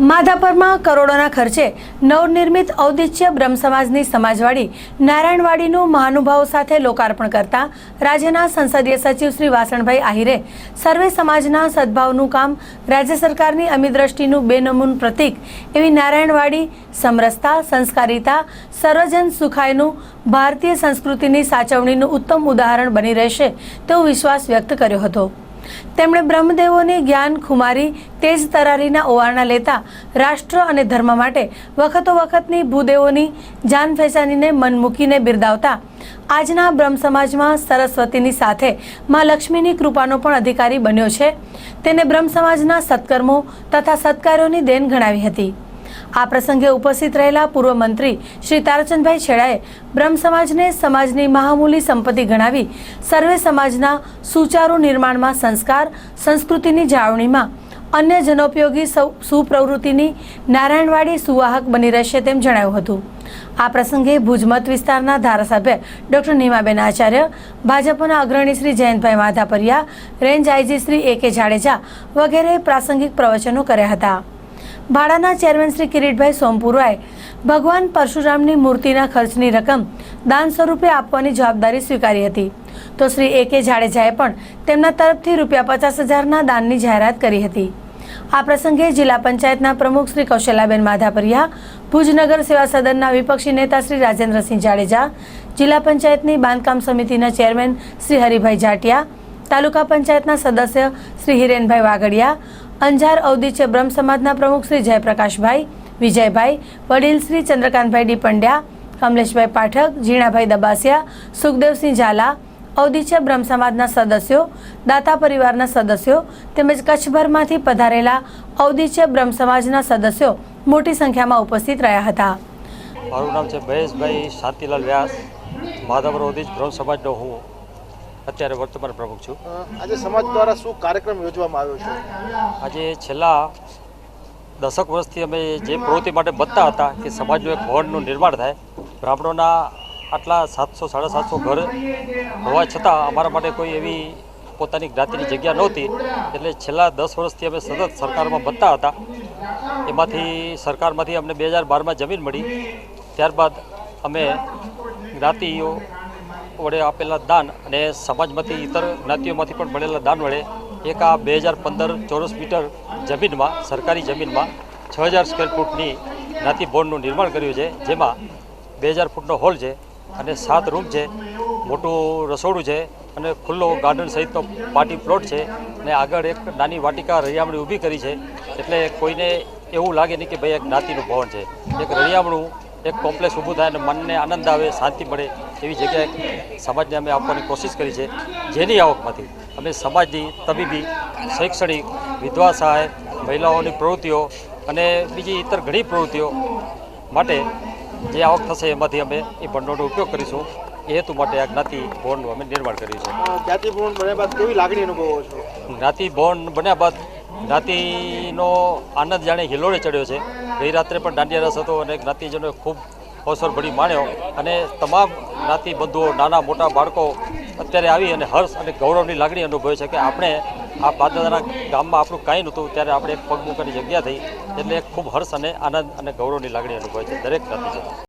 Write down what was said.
માધાપરમાં કરોડોના ખર્ચે નવનિર્મિત ઔદિત્ય બ્રહ્મ સમાજની સમાજવાડી નારાયણવાડીનું મહાનુભાવો સાથે લોકાર્પણ કરતા રાજ્યના સંસદીય સચિવ શ્રી વાસણભાઈ આહિરે સર્વે સમાજના સદભાવનું કામ રાજ્ય સરકારની અમી દ્રષ્ટિનું બેનમૂન પ્રતીક એવી નારાયણવાડી સમરસતા, સંસ્કારિતા, સર્વજન સુખાયનું ભારતીય સંસ્કૃતિની સાચવણીનું ઉત્તમ ઉદાહરણ બની રહેશે તેવો વિશ્વાસ વ્યક્ત કર્યો હતો. તેમણે બ્રહ્મદેવોની જ્ઞાન ખુમારી તેજ તરારીના ઓવારણા લેતા રાષ્ટ્ર અને ધર્મ માટે વખતો વખતની ભૂદેવોની જાન ફેસાનીને મન મૂકીને બિરદાવતા આજના બ્રહ્મ સમાજમાં સરસ્વતીની સાથે માં લક્ષ્મીની કૃપાનો પણ અધિકારી બન્યો છે. તેને બ્રહ્મ સમાજના સત્કર્મો તથા સત્કાર્યોની દેન ગણાવી હતી. આ પ્રસંગે ઉપસ્થિત રહેલા પૂર્વ મંત્રી શ્રી તારાચંદભાઈ છેડાએ બ્રહ્મ સમાજને સમાજની મહામૂલી સંપત્તિ ગણાવી સર્વે સમાજના સુચારુ નિર્માણમાં સંસ્કાર, સંસ્કૃતિની જાળવણીમાં અન્ય જનોપયોગી સુપ્રવૃત્તિની નારાયણવાડી સુવાહક બની રહેશે તેમ જણાવ્યું હતું. આ પ્રસંગે ભુજ મત વિસ્તારના ધારાસભ્ય ડોક્ટર નીમાબેન આચાર્ય, ભાજપના અગ્રણી Shri Jayantbhai Madhapariya, range IG Shri A K Jadeja વગેરે પ્રાસંગિક પ્રવચનો કર્યા હતા. ભાડાના ચેરમેન શ્રી કિરીટભાઈ સોમપુરાએ ભગવાન પરશુરામની મૂર્તિના ખર્ચની રકમ દાન સ્વરૂપે આપવાની જવાબદારી સ્વીકારી હતી. તો શ્રી એ કે જાડેજાએ પણ તેમના તરફથી રૂપિયા પચાસ હજારના દાનની જાહેરાત કરી હતી. આ પ્રસંગે જિલ્લા પંચાયતના પ્રમુખ શ્રી કૌશલાબેન માધાપરિયા ભુજનગર સેવા સદનના વિપક્ષી નેતા શ્રી રાજેન્દ્રસિંહ જાડેજા, જિલ્લા પંચાયતની બાંધકામ સમિતિના ચેરમેન શ્રી હરિભાઈ જાટિયા, તાલુકા પંચાયતના સદસ્ય શ્રી હિરેનભાઈ વાગડિયા અંજાર ઔદિત્ય બ્રહ્મ સમાજના પ્રમુખ શ્રી જયપ્રકાશભાઈ, વિજયભાઈ વડીલ શ્રી ચંદ્રકાંતભાઈ ડી પંડ્યા કમલેશભાઈ પાઠક, ઝીણાભાઈ દબાસિયા, સુખદેવસિંહ ઝાલા અવધિચ્ય બ્રહ્મ સમાજના સદસ્યો, દાતા પરિવારના સદસ્યો તેમજ કચ્છભરમાંથી પધારેલા અવધિચ્ય બ્રહ્મ સમાજના સદસ્યો મોટી સંખ્યામાં ઉપસ્થિત રહ્યા હતા. મારું નામ છે મહેશભાઈ શાંતિલાલ વ્યાસ. માધવર ઓદિજ બ્રહ્મ સમાજનો હું. અત્યારે વર્તમાન પ્રમુખ છું. આજે સમાજ દ્વારા શું કાર્યક્રમ યોજવામાં આવ્યો છે? આજે છેલ્લા દસક વર્ષથી અમે જે પ્રવૃત્તિ માટે બનતા હતા કે સમાજનું એક ભવનનું નિર્માણ થાય બ્રાહ્મણોના આટલા સાતસો સાડા સાતસો ઘર હોવા છતાં અમારા માટે કોઈ એવી પોતાની જ્ઞાતિની જગ્યા નહોતી. એટલે છેલ્લા દસ વર્ષથી અમે સતત સરકારમાં બનતા હતા. એમાંથી સરકારમાંથી અમને બે હજાર બારમાં જમીન મળી. ત્યારબાદ અમે જ્ઞાતિઓ વડે આપેલા દાન અને સમાજમાંથી ઇતર જ્ઞાતિઓમાંથી પણ મળેલા દાન વડે એક આ બે હજાર પંદર ચોરસ મીટર જમીનમાં, સરકારી જમીનમાં છ હજાર સ્ક્વેર ફૂટની જ્ઞાતિ બોર્ડનું નિર્માણ કર્યું છે. જેમાં બે હજાર ફૂટનો હોલ છે અને સાત રૂમ છે, મોટું રસોડું છે અને ખુલ્લો ગાર્ડન સહિતનો પાર્ટી પ્લોટ છે અને આગળ એક નાની વાટિકા રળિયામણી ઊભી કરી છે. એટલે કોઈને એવું લાગે નહીં કે ભાઈ એક જ્ઞાતિનું ભવન છે. એક રળિયામણું, એક કોમ્પ્લેક્સ ઊભું થાય અને મનને આનંદ આવે, શાંતિ મળે. એવી જગ્યાએ સમાજને અમે આપવાની કોશિશ કરી છે જેની આવકમાંથી અમે સમાજની તબીબી શૈક્ષણિક વિધવા સહાય મહિલાઓની પ્રવૃત્તિઓ અને બીજી ઇતર ઘણી પ્રવૃત્તિઓ માટે જે આવક થશે એમાંથી અમે એ ભંડોળનો ઉપયોગ કરીશું. એ હેતુ માટે આ જ્ઞાતિ ભવનનું અમે નિર્માણ કર્યું છે. જ્ઞાતિપૂર્ણ બન્યા બાદ કેવી લાગણી અનુભવો છો? જ્ઞાતિ ભવન બન્યા બાદ જ્ઞાતિનો આનંદ જાણે હિલોળે ચડ્યો છે. ગઈ રાત્રે પણ દાંડિયા રસ હતો અને જ્ઞાતિજનોએ ખૂબ અવસર ભળી માણ્યો અને તમામ જ્ઞાતિ બંધુઓ, નાના મોટા બાળકો અત્યારે આવી અને હર્ષ અને ગૌરવની લાગણી અનુભવે છે કે આપણે આ પાદાના ગામમાં આપણું કાંઈ નહોતું, ત્યારે આપણે પગ મૂકવાની જગ્યા થઈ, એટલે ખૂબ હર્ષ અને આનંદ અને ગૌરવની લાગણી અનુભવે છે દરેક જ્ઞાતિજનો.